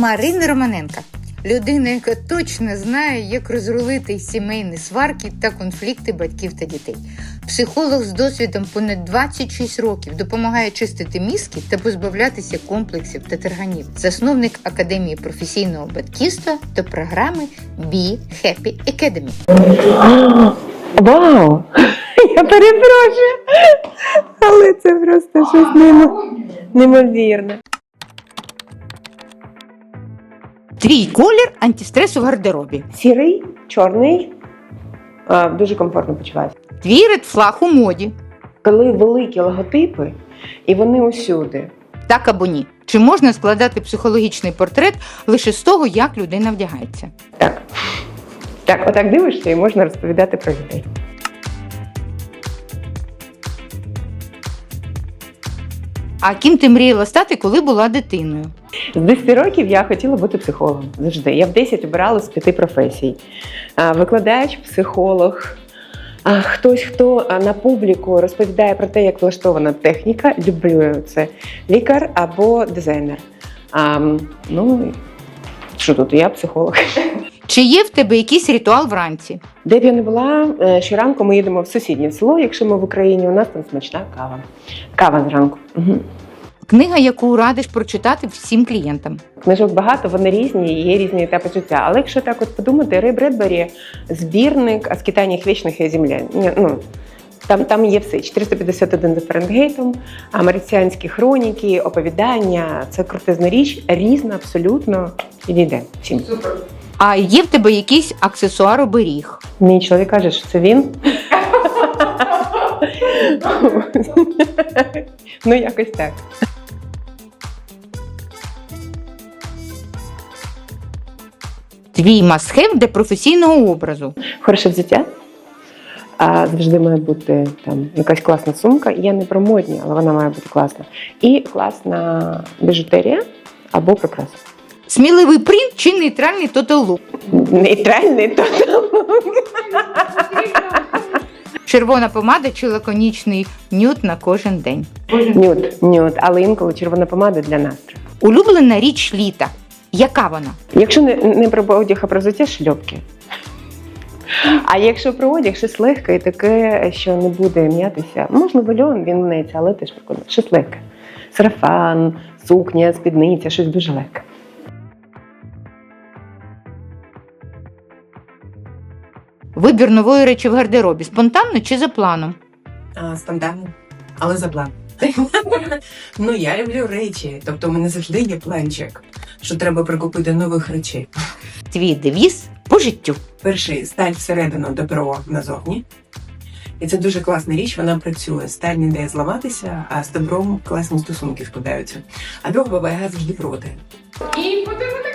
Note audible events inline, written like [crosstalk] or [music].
Марина Романенка. Людина, яка точно знає, як розрулити сімейні сварки та конфлікти батьків та дітей. Психолог з досвідом понад 26 років допомагає чистити мізки та позбавлятися комплексів та терганів. Засновник Академії професійного батьківства та програми Be Happy Academy. Вау! [laughs] Я перепрошую. Але це просто щось неймо- неймовірне. Твій колір антистрес у гардеробі. Сірий, чорний. А, дуже комфортно почуваюся. Твій редфлаг у моді. Коли великі логотипи, і вони усюди. Так або ні. Чи можна складати психологічний портрет лише з того, як людина вдягається? Так. Так, отак дивишся і можна розповідати про людей. А ким ти мріяла стати, коли була дитиною? З 10 років я хотіла бути психологом завжди. Я в 10 обирала з п'яти професій: викладач, психолог. Хтось, хто на публіку розповідає про те, як влаштована техніка, люблю це лікар або дизайнер. А, ну що тут? Я психолог. Чи є в тебе якийсь ритуал вранці? Де б я не була, е, щоранку ми їдемо в сусіднє село. Якщо ми в Україні, у нас там смачна кава. Кава зранку. Угу. Книга, яку радиш прочитати всім клієнтам. Книжок багато, вони різні, і є різні етапи життя. Але якщо так от подумати, Рей Бредбері збірник «А скитаннях вічних і земля. Ну, там, там є все. 451 за Фаренгейтом, американські хроніки, оповідання. Це крутизна річ, різна, абсолютно підійде всім. А є в тебе якийсь аксесуар оберіг? Мій чоловік каже, що це він. ну, якось так. Твій масхев для професійного образу. Хороше взуття. А завжди має бути там якась класна сумка. Я не про модні, але вона має бути класна. І класна біжутерія або прикраса. Сміливий принт чи нейтральний тотал лук? Нейтральний тотал. Червона помада чи лаконічний нюд на кожен день. Нюд, нюд, але інколи червона помада для настрою. Улюблена річ літа. Яка вона? Якщо не, не про одяг, а про взуття шльопки. А якщо про одяг, щось легке і таке, що не буде м'ятися, можливо, льон, він мнеться, але теж прикольно. Щось легке. Сарафан, сукня, спідниця, щось дуже легке. Вибір нової речі в гардеробі спонтанно чи за планом? А, Спонтанно, але за план. [laughs] ну я люблю речі, тобто у мене завжди є планчик, що треба прикупити нових речей. Твій девіз по життю. Перший сталь всередину, добро назовні. І це дуже класна річ, вона працює. Сталь не дає зламатися, а з добром класні стосунки складаються. А друга баба яга завжди проти. І потрібно